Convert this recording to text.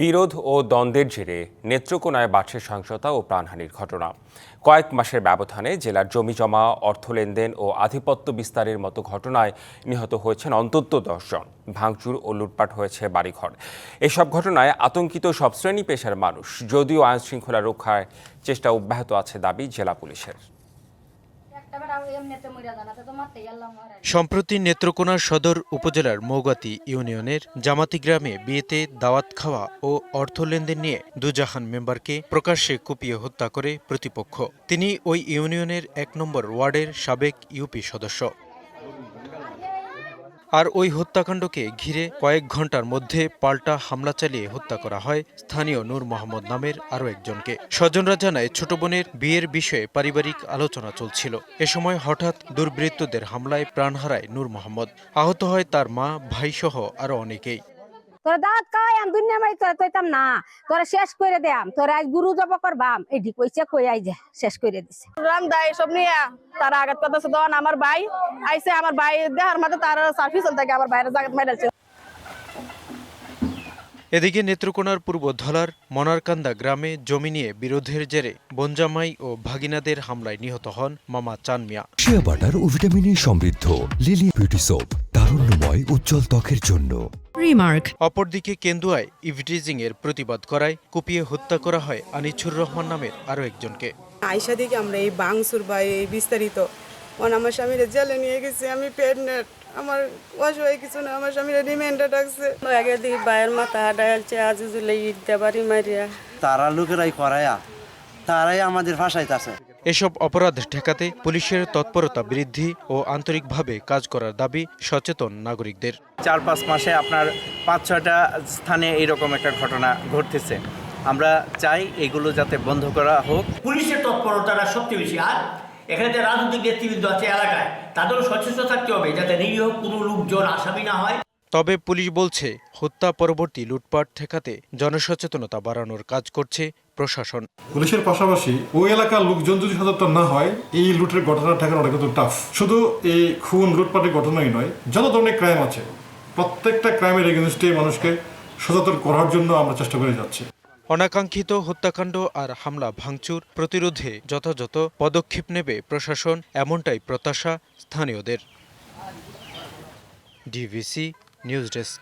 বিরোধ ও দ্বন্দ্বের জেরে নেত্রকোনায় বাড়ছে সহিংসতা ও প্রাণহানির ঘটনা। কয়েক মাসের ব্যবধানে জেলার জমি জমা অর্থ লেনদেন ও আধিপত্য বিস্তারের মতো ঘটনায় নিহত হয়েছেন অন্তত দশজন ভাঙচুর ও লুটপাট হয়েছে বাড়িঘর। এসব ঘটনায় আতঙ্কিত সব শ্রেণি পেশার মানুষ, যদিও আইন শৃঙ্খলা রক্ষায় চেষ্টা অব্যাহত আছে দাবি জেলা পুলিশের। সম্প্রতি নেত্রকোনা সদর উপজেলার মৌগাতি ইউনিয়নের জামাতি গ্রামে বিয়েতে দাওয়াত খাওয়া ও অর্থ লেনদেন নিয়ে দুজাহান মেম্বারকে প্রকাশ্যে কুপিয়ে হত্যা করে প্রতিপক্ষ। তিনি ওই ইউনিয়নের এক নম্বর ওয়ার্ডের সাবেক ইউপি সদস্য। আর ওই হত্যাকাণ্ডকে ঘিরে কয়েক ঘণ্টার মধ্যে পাল্টা হামলা চালিয়ে হত্যা করা হয় স্থানীয় নূর মোহাম্মদ নামের আরও একজনকে। স্বজনরা জানায়, ছোট বোনের বিয়ের বিষয়ে পারিবারিক আলোচনা চলছিল। এ সময় হঠাৎ দুর্বৃত্তদের হামলায় প্রাণ হারায় নূর মোহাম্মদ। আহত হয় তার মা, ভাইসহ আরও অনেকেই। তোরা দাঁত খাওয়াই আম দুনিয়া মারি তোরা কইতাম না। তোরা শেষ করে দেয়াম তোরা আজ গুরু জব করবাম এডি কইছে কই আই যে শেষ করে দিছে। রাম দায় সব নিয়ে তারা আঘাত করতেছে তখন আমার ভাই আইসে আমার ভাই দেহার মাঝে তার সার্ফি চলতে আমার বাইরে জায়গা মেরেছে এদিকে নেত্রকোনার পূর্ব ধলার মনারকান্দা গ্রামে জমি নিয়ে বিরোধের জেরে বনজামাই ও ভাগিনাদের হামলায় নিহত হন মামা চান মিয়া শিয়া বাটার ও ভিটামিনে সমৃদ্ধ। লিলি বিউটি সোপ তারুণ্যময় উজ্জ্বল ত্বকের জন্য। Remark. অপরদিকে কেন্দুয়ায় ইভটিজিং এর প্রতিবাদ করায় কুপিয়ে হত্যা করা হয় আনিছুর রহমান নামের আরও একজনকে। আয়সা দিকে আমরা এই বাংসুর বা এই বিস্তারিত। কারণ আমার স্বামীর জেলে নিয়ে গেছি আমি প্রেগনেন্ট আমার অসহায় কিছু না আমার স্বামীর রিমাইন্ডার ডাকছে। আগে দিকে বায়ের মাথা ডালছে আজ জুলে ইট দেবারি মারিয়া। তারা লোকেরাই করায়া তারাই আমাদের ভাষাইতেছে এসব অপরাধ ঠেকাতে পুলিশের তৎপরতা বৃদ্ধি ও আন্তরিকভাবে কাজ করার দাবি সচেতন নাগরিকদের। চার পাঁচ মাসে আপনার পাঁচ ছয়টা স্থানে এইরকম একটা ঘটনা ঘটতেছে। আমরা চাই এগুলো যাতে বন্ধ করা হোক। পুলিশের তৎপরতাটা সবচেয়ে বেশি। আর এখানে যে রাজনৈতিক নেতৃবৃন্দ আছে এলাকায় তাদেরও সচেষ্ট থাকতে হবে যাতে নিরীহ কোনো লোকজন আসামি না হয়। তবে পুলিশ বলছে হত্যা পরবর্তী লুটপাট ঠেকাতে জনসচেতনতা বাড়ানোর কাজ করছে প্রশাসন। পুলিশের পাশাপাশি ওই এলাকার লোকজন যদি সচেতন না হয় এই লুটের ঘটনা ঠেকানোটা কিন্তু টাফ শুধু এই খুন লুটপাটের ঘটনাই নয় যত ধরনের ক্রাইম আছে প্রত্যেকটা ক্রাইমের এগেনস্টে মানুষকে সচেতন করার জন্য আমরা চেষ্টা করে যাচ্ছি। অনাকাঙ্ক্ষিত হত্যাকাণ্ড আর হামলা ভাঙচুর প্রতিরোধে যথাযথ পদক্ষেপ নেবে প্রশাসন এমনটাই প্রত্যাশা স্থানীয়দের। DVC news desk